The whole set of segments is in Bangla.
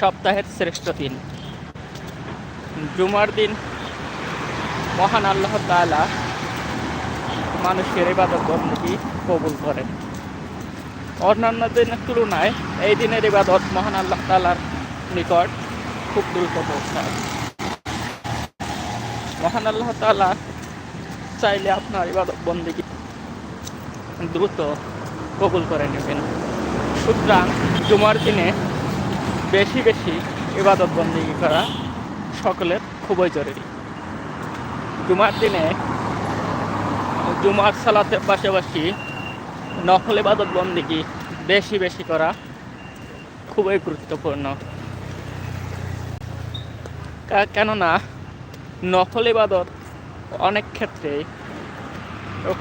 সপ্তাহের শ্রেষ্ঠ দিন। জুমার দিন, মহান আল্লাহ তাআলা মানুষের ইবাদত বন্দী কবুল করেন। অন্যান্য দিনের তুলনায় এই দিনের ইবাদত মহান আল্লাহ তাআলার নিকট খুব দ্রুত পৌঁছায়। মহান আল্লাহ তাআলা চাইলে আপনার ইবাদত বন্দী দ্রুত কবুল করে নেবেন। সুতরাং জুমার দিনে বেশি বেশি ইবাদত বন্দী করা সকলের খুবই জরুরি। জুমার দিনে জুমার সালাতের পাশাপাশি নফল ইবাদত বন্দিগি বেশি বেশি করা খুবই গুরুত্বপূর্ণ। কেননা নফল ইবাদত অনেক ক্ষেত্রে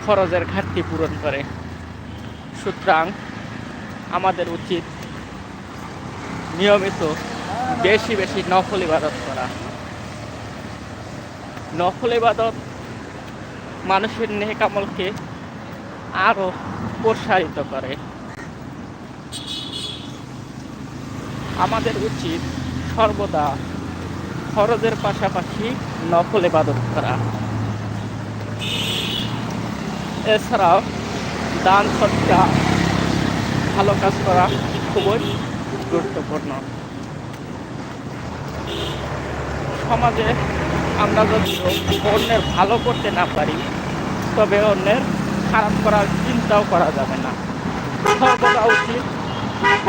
খরচের ঘাটতি পূরণ করে। সুতরাং আমাদের উচিত নিয়মিত বেশি বেশি নফল ইবাদত করা। নফল ইবাদত মানুষের নেক আমলকে আরও প্রসারিত করে। আমাদের উচিত সর্বদা খরচের পাশাপাশি নফল ইবাদত করা। এছাড়াও দান সৎকা ভালো কাজ করা খুবই গুরুত্বপূর্ণ। সমাজে আমরা যদি অন্যের ভালো করতে না পারি, তবে অন্যের খারাপ করার চিন্তাও করা যাবে না। সর্বদা উচিত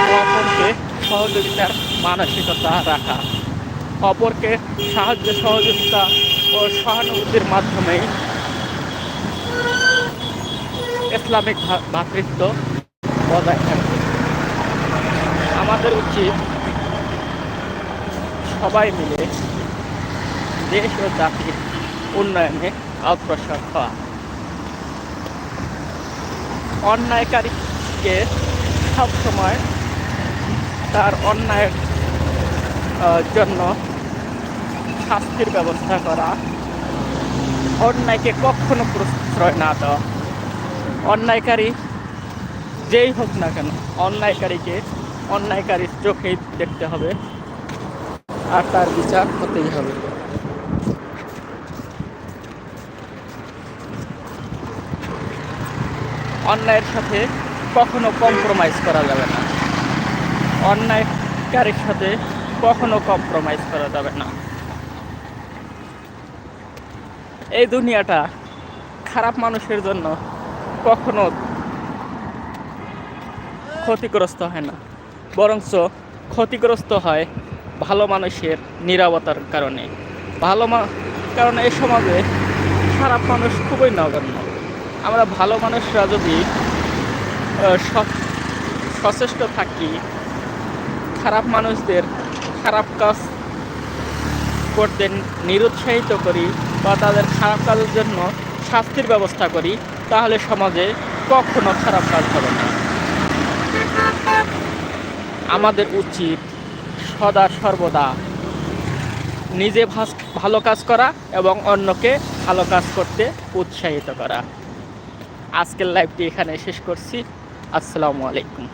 অপরকে সহযোগিতার মানসিকতা রাখা। অপরকে সাহায্য, সহযোগিতা ও সহানুভূতির মাধ্যমেই ইসলামিক ভা- ভ্রাতৃত্ব বজায় থাকবে। আমাদের উচিত সবাই মিলে দেশ ও জাতির উন্নয়নে অগ্রসর হওয়া। অন্যায়কারীকে সবসময় তার অন্যায়ের জন্য শাস্তির ব্যবস্থা করা। অন্যায়কে কখনো প্রশ্রয় না দেওয়া। অন্যায়কারী যেই হোক না কেন, অন্যায়কারীকে অন্যায়কারীর চোখেই দেখতে হবে। আর তার বিচার হতেই হবে। অন্যায়ের সাথে কখনো কম্প্রোমাইজ করা যাবে না। অন্যায়কারীর সাথে কখনো কম্প্রোমাইজ করা যাবে না। এই দুনিয়াটা খারাপ মানুষের জন্য কখনো ক্ষতিগ্রস্ত হয় না। বরঞ্চ ক্ষতিগ্রস্ত হয় ভালো মানুষের নিরাপত্তার কারণে। ভালো কারণ এই সমাজে খারাপ মানুষ খুবই নগণ্য। আমরা ভালো মানুষরা যদি সচেষ্ট থাকি, খারাপ মানুষদের খারাপ কাজ করতে নিরুৎসাহিত করি বা তাদের খারাপ কাজের জন্য শাস্তির ব্যবস্থা করি, তাহলে সমাজে কখনো খারাপ কাজ হবে না। আমাদের উচিত সদা সর্বদা নিজে ভালো কাজ করা এবং অন্যকে ভালো কাজ করতে উৎসাহিত করা। আজকের লাইভটি এখানে শেষ করছি। আসসালামু আলাইকুম।